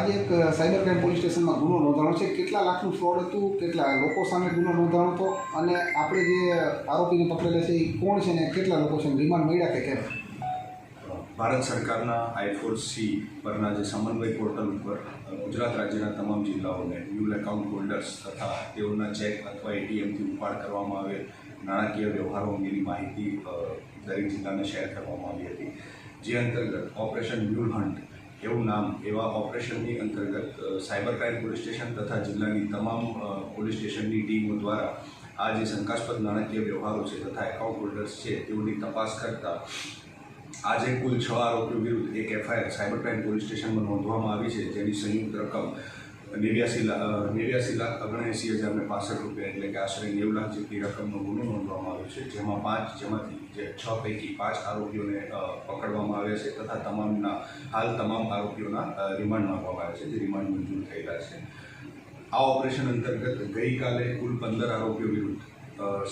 આજે એક cyber crime police સ્ટેશનમાં ગુનો નોંધાણો છે. કેટલા લાખનું ફ્રોડ હતું, કેટલા લોકો સામે ગુનો નોંધાણો હતો, અને આપણે જે આરોપીને પકડેલા છે, એ કોણ છે ને કેટલા લોકો છે? રિમાન્ડ મળ્યા કે કેમ? ભારત સરકારના આઈફોર સી પરના જે સમન્વય પોર્ટલ ઉપર ગુજરાત રાજ્યના તમામ જિલ્લાઓને ન્યૂલ એકાઉન્ટ હોલ્ડર્સ તથા તેઓના ચેક અથવા એટીએમથી ઉપાડ કરવામાં આવેલ નાણાકીય વ્યવહારો અંગેની માહિતી દરેક જિલ્લાને શેર કરવામાં આવી હતી. જે અંતર્ગત ઓપરેશન મ્યુલ હન્ટ એવું નામ એવા ઓપરેશનની અંતર્ગત સાયબર ક્રાઇમ પોલીસ સ્ટેશન તથા જિલ્લાની તમામ પોલીસ સ્ટેશનની ટીમો દ્વારા આ જે શંકાસ્પદ નાણાકીય વ્યવહારો છે તથા એકાઉન્ટ હોલ્ડર્સ છે તેઓની તપાસ કરતા આજે કુલ છ આરોપીઓ વિરુદ્ધ એક એફઆઈઆર સાયબર ક્રાઇમ પોલીસ સ્ટેશનમાં નોંધવામાં આવી છે જેની સંયુક્ત રકમ નેવ્યાસી લાખ નેવ્યાસી લાખ ઓગણએંસી હજાર ને પાસઠ રૂપિયા એટલે કે આશરે નેવું લાખ જેટલી રકમનો ગુનો નોંધવામાં આવ્યો છે, જેમાં પાંચ, જેમાંથી જે છ પૈકી પાંચ આરોપીઓને પકડવામાં આવ્યા છે તથા તમામના, હાલ તમામ આરોપીઓના રિમાન્ડ માંગવામાં આવ્યા છે, જે રિમાન્ડ મંજૂર થયેલા છે. આ ઓપરેશન અંતર્ગત ગઈકાલે કુલ પંદર આરોપીઓ વિરુદ્ધ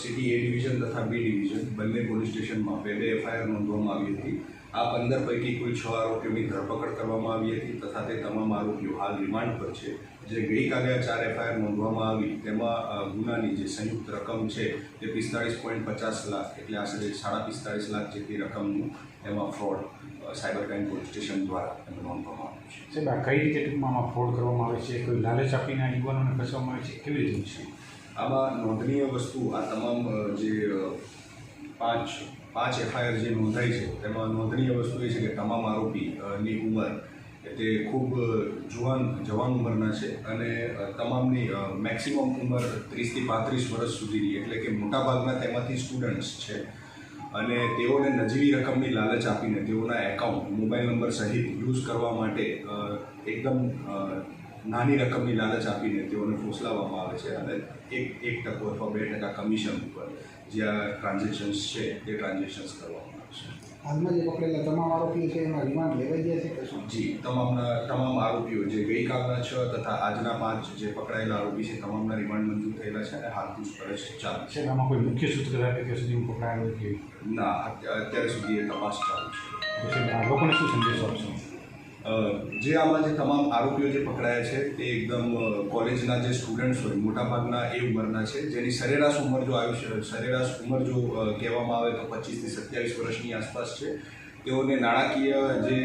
સિટી એ ડિવિઝન તથા બી ડિવિઝન બંને પોલીસ સ્ટેશનમાં બે બે એફઆઈઆર નોંધવામાં આવી હતી. આ પંદર પૈકી કુલ છ આરોપીઓની ધરપકડ કરવામાં આવી હતી તથા તે તમામ આરોપીઓ હાલ રિમાન્ડ પર છે. જે ગઈકાલે આ ચાર એફઆઈઆર નોંધવામાં આવી તેમાં ગુનાની જે સંયુક્ત રકમ છે તે પિસ્તાળીસ પોઈન્ટ પચાસ લાખ એટલે આશરે સાડા પિસ્તાળીસ લાખ જેટલી રકમનું એમાં fraud cyber crime police station દ્વારા એમાં નોંધવામાં આવ્યું છે. સાહેબ કઈ રીતે ટૂંકમાં આમાં ફ્રોડ કરવામાં આવે છે? કોઈ લાલચ આપીને આ યુવાનોને ફસવામાં આવે છે? કેવી રીતે છે? આમાં નોંધનીય વસ્તુ આ તમામ જે પાંચ પાંચ એફઆઈઆર જે નોંધાઈ છે, તેમાં નોંધનીય વસ્તુ એ છે કે તમામ આરોપીની ઉંમર તે ખૂબ જુવાન, જવાન ઉંમરના છે અને તમામની મેક્સિમમ ઉંમર ત્રીસથી પાંત્રીસ વર્ષ સુધીની, એટલે કે મોટાભાગના તેમાંથી સ્ટુડન્ટ્સ છે. અને તેઓને નજીવી રકમની લાલચ આપીને તેઓના એકાઉન્ટ, મોબાઈલ નંબર સહિત યુઝ કરવા માટે એકદમ નાની રકમની લાલચ આપીને તેઓને ફોસલાવવામાં આવે છે અને એક એક ટકો અથવા બે ટકા કમિશન ઉપર જે આ ટ્રાન્ઝેક્શન્સ છે તે ટ્રાન્ઝેક્શન્સ કરવામાં આવે છે. હાલમાં જે પકડેલા તમામ આરોપીઓ છે એમાં રિમાન્ડ લેવાઈ ગયા છે કે શું? જી તમામના તમામ આરોપીઓ જે ગઈકાલના છ તથા આજના પાંચ જે પકડાયેલા આરોપી છે તમામના રિમાન્ડ મંજૂર થયેલા છે અને હાલ પૂછપરછ ચાલુ છે. આમાં કોઈ મુખ્ય સૂત્રધાર કે ત્યાં સુધી પકડાયો નથી? કે ના અત્યારે અત્યાર સુધી એ તપાસ ચાલુ છે. લોકોને શું સંદેશો આપશો? જે આમાં જે તમામ આરોપીઓ જે પકડાયા છે, તે એકદમ કોલેજના જે સ્ટુડન્ટ્સ હોય, મોટાભાગના એ ઉંમરના છે, જેની સરેરાશ ઉંમર જો આયુષ્ય સરેરાશ ઉંમર જો કહેવામાં આવે તો પચીસથી સત્યાવીસ વર્ષની આસપાસ છે. તેઓને નાણાકીય જે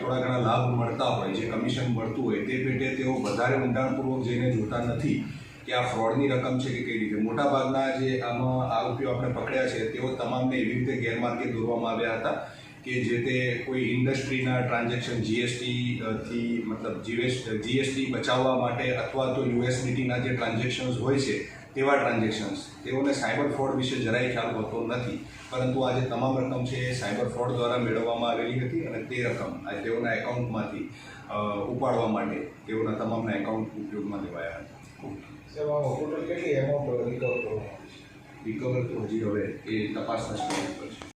થોડા ઘણા લાભ મળતા હોય, જે કમિશન મળતું હોય, તે પેટે તેઓ વધારે ઊંડાણપૂર્વક જઈને જોતા નથી કે આ ફ્રોડની રકમ છે કે કઈ રીતે. મોટાભાગના જે આમાં આરોપીઓ આપણે પકડ્યા છે, તેઓ તમામને એવી રીતે ગેરમાર્ગે દોરવામાં આવ્યા હતા કે જે તે કોઈ ઇન્ડસ્ટ્રીના ટ્રાન્ઝેક્શન જીએસટીથી મતલબ જીએસ જીએસટી બચાવવા માટે અથવા તો યુએસડીટીના જે ટ્રાન્ઝેક્શન્સ હોય છે તેવા ટ્રાન્ઝેક્શન્સ. તેઓને સાયબર ફ્રોડ વિશે જરાય ખ્યાલ હોતો નથી. પરંતુ આજે તમામ રકમ છે એ સાયબર ફ્રોડ દ્વારા મેળવવામાં આવેલી હતી અને તે રકમ આ તેઓના એકાઉન્ટમાંથી ઉપાડવા માટે તેઓના તમામના એકાઉન્ટ ઉપયોગમાં લેવાયા હતા. રિકવર તો હજી હવે એ તપાસના સ્ટેજ પર છે